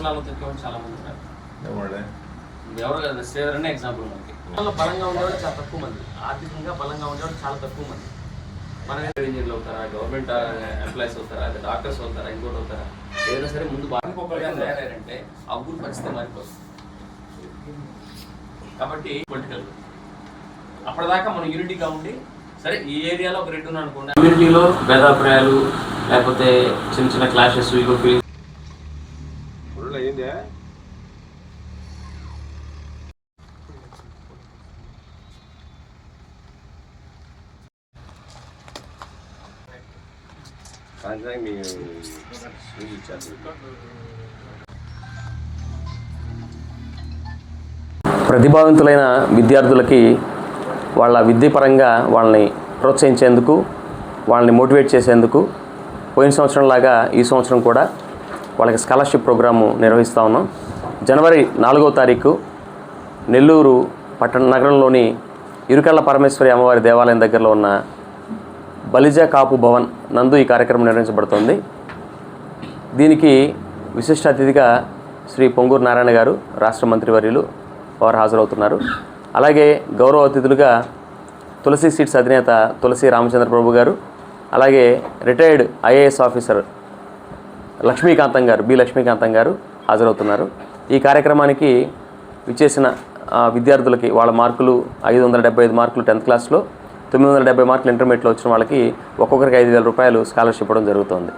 కులాలతో వచ్చేవాళ్ళు చాలా మంది ఉన్నారు ఎవరు కదా శ్రీధర్ అనే ఎగ్జాంపుల్ మనకి కులాల్లో బలంగా ఉండేవాళ్ళు చాలా తక్కువ మంది. ఆర్థికంగా బలంగా ఉండేవాళ్ళు చాలా తక్కువ మంది. మనం ఇంజనీర్లు అవుతారా? గవర్నమెంట్ ఎంప్లాయీస్ అవుతారా? లేదా డాక్టర్స్ అవుతారా? ఇంకోటి అవుతారా? ఏదైనా సరే ముందు బాగా తయారంటే ఆ ఊరు పరిస్థితి మారిపోతుంది. కాబట్టి పొలిటికల్ అప్పటిదాకా మనం యూనిటీగా ఉండి సరే ఈ ఏరియాలో ఒక ఉన్నాడు అనుకోండి కమ్యూనిటీలో భేదాభిప్రాయాలు లేకపోతే చిన్న చిన్న క్లాషెస్ ఇగో ఫీలింగ్ అయిందే మీ ఇచ్చారు. ప్రతిభావంతులైన విద్యార్థులకి వాళ్ళ విద్యపరంగా వాళ్ళని ప్రోత్సహించేందుకు వాళ్ళని మోటివేట్ చేసేందుకు పోయిన సంవత్సరం లాగా ఈ సంవత్సరం కూడా వాళ్ళకి స్కాలర్షిప్ ప్రోగ్రాము నిర్వహిస్తూ ఉన్నాం. జనవరి నాలుగో తారీఖు నెల్లూరు పట్టణ నగరంలోని ఇరుకళ్ళ పరమేశ్వరి అమ్మవారి దేవాలయం దగ్గరలో ఉన్న బలిజా కాపు భవన్ నందు ఈ కార్యక్రమం నిర్వహించబడుతోంది. దీనికి విశిష్ట అతిథిగా శ్రీ పొంగూరు నారాయణ గారు రాష్ట్ర మంత్రివర్యులు వారు హాజరవుతున్నారు. అలాగే గౌరవ అతిథులుగా తులసి సీట్స్ అధినేత తులసి రామచంద్ర ప్రభు గారు అలాగే రిటైర్డ్ ఐఏఎస్ ఆఫీసర్ లక్ష్మీకాంతం గారు బి లక్ష్మీకాంతం గారు హాజరవుతున్నారు. ఈ కార్యక్రమానికి విచ్చేసిన విద్యార్థులకి వాళ్ళ మార్కులు ఐదు వందల డెబ్బై ఐదు మార్కులు టెన్త్ క్లాస్లో తొమ్మిది వందల డెబ్బై మార్కులు ఇంటర్మీడియట్లో వచ్చిన వాళ్ళకి ఒక్కొక్కరికి ఐదు వేల రూపాయలు స్కాలర్షిప్ ఇవ్వడం జరుగుతుంది.